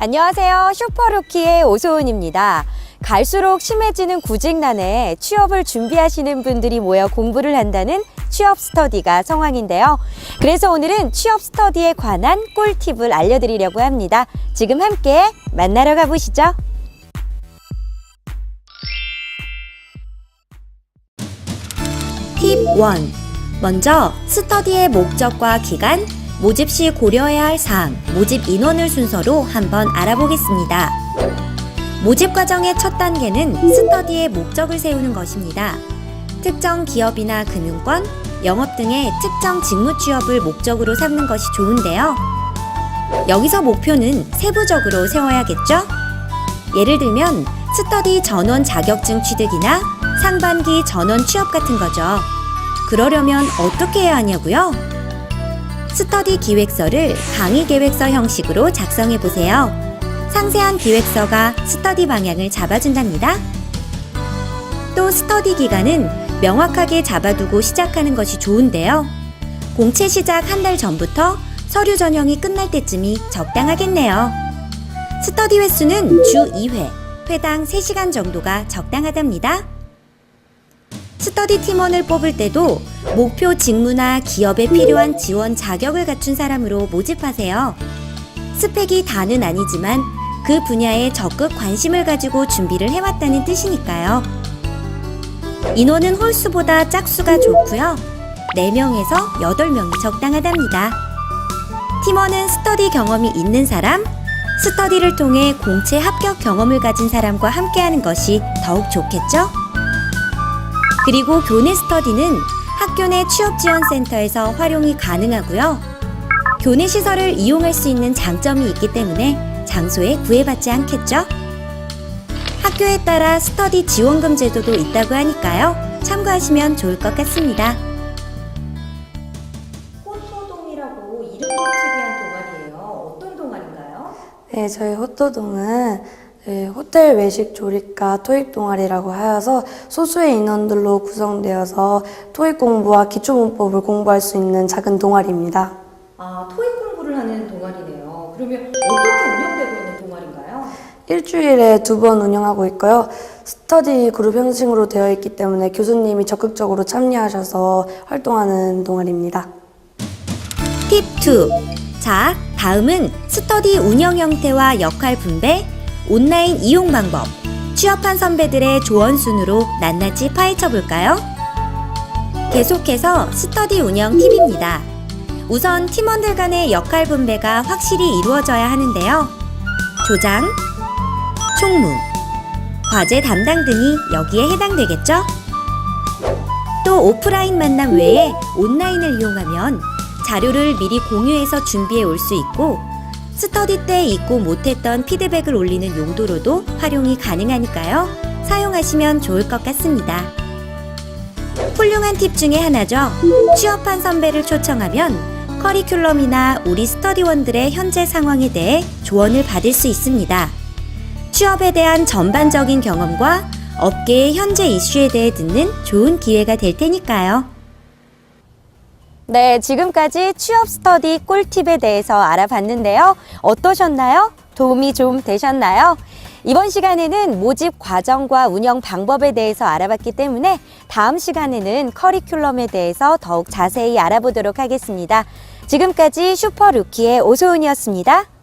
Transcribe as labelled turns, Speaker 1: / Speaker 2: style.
Speaker 1: 안녕하세요. 슈퍼루키의 오소은입니다. 갈수록 심해지는 구직난에 취업을 준비하시는 분들이 모여 공부를 한다는 취업 스터디가 상황인데요. 그래서 오늘은 취업 스터디에 관한 꿀팁을 알려드리려고 합니다. 지금 함께 만나러 가보시죠. 팁 1. 먼저 스터디의 목적과 기간, 모집 시 고려해야 할 사항, 모집 인원을 순서로 한번 알아보겠습니다. 모집 과정의 첫 단계는 스터디의 목적을 세우는 것입니다. 특정 기업이나 금융권, 영업 등의 특정 직무 취업을 목적으로 삼는 것이 좋은데요. 여기서 목표는 세부적으로 세워야겠죠? 예를 들면 스터디 전원 자격증 취득이나 상반기 전원 취업 같은 거죠. 그러려면 어떻게 해야 하냐고요? 스터디 기획서를 강의 계획서 형식으로 작성해 보세요. 상세한 기획서가 스터디 방향을 잡아준답니다. 또 스터디 기간은 명확하게 잡아두고 시작하는 것이 좋은데요. 공채 시작 한 달 전부터 서류 전형이 끝날 때쯤이 적당하겠네요. 스터디 횟수는 주 2회, 회당 3시간 정도가 적당하답니다. 스터디 팀원을 뽑을 때도 목표 직무나 기업에 필요한 지원 자격을 갖춘 사람으로 모집하세요. 스펙이 다는 아니지만 그 분야에 적극 관심을 가지고 준비를 해왔다는 뜻이니까요. 인원은 홀수보다 짝수가 좋고요. 4명에서 8명이 적당하답니다. 팀원은 스터디 경험이 있는 사람, 스터디를 통해 공채 합격 경험을 가진 사람과 함께하는 것이 더욱 좋겠죠? 그리고 교내 스터디는 학교 내 취업지원센터에서 활용이 가능하고요. 교내 시설을 이용할 수 있는 장점이 있기 때문에 장소에 구애받지 않겠죠? 학교에 따라 스터디 지원금 제도도 있다고 하니까요. 참고하시면 좋을 것 같습니다. 호토동이라고 이름 붙이기한 동아리예요. 어떤 동아리인가요?
Speaker 2: 네, 저희 호토동은 네, 호텔 외식 조리과 토익 동아리라고 하여서 소수의 인원들로 구성되어서 토익 공부와 기초 문법을 공부할 수 있는 작은 동아리입니다.
Speaker 1: 아, 토익 공부를 하는 동아리네요. 그러면 어떻게 운영되고 있는 동아리인가요?
Speaker 2: 일주일에 두 번 운영하고 있고요. 스터디 그룹 형식으로 되어 있기 때문에 교수님이 적극적으로 참여하셔서 활동하는 동아리입니다.
Speaker 1: 팁 2. 자, 다음은 스터디 운영 형태와 역할 분배, 온라인 이용 방법, 취업한 선배들의 조언 순으로 낱낱이 파헤쳐 볼까요? 계속해서 스터디 운영 팁입니다. 우선 팀원들 간의 역할 분배가 확실히 이루어져야 하는데요. 조장, 총무, 과제 담당 등이 여기에 해당되겠죠? 또 오프라인 만남 외에 온라인을 이용하면 자료를 미리 공유해서 준비해 올 수 있고 스터디 때 잊고 못했던 피드백을 올리는 용도로도 활용이 가능하니까요. 사용하시면 좋을 것 같습니다. 훌륭한 팁 중에 하나죠. 취업한 선배를 초청하면 커리큘럼이나 우리 스터디원들의 현재 상황에 대해 조언을 받을 수 있습니다. 취업에 대한 전반적인 경험과 업계의 현재 이슈에 대해 듣는 좋은 기회가 될 테니까요. 네, 지금까지 취업 스터디 꿀팁에 대해서 알아봤는데요. 어떠셨나요? 도움이 좀 되셨나요? 이번 시간에는 모집 과정과 운영 방법에 대해서 알아봤기 때문에 다음 시간에는 커리큘럼에 대해서 더욱 자세히 알아보도록 하겠습니다. 지금까지 슈퍼루키의 오소은이었습니다.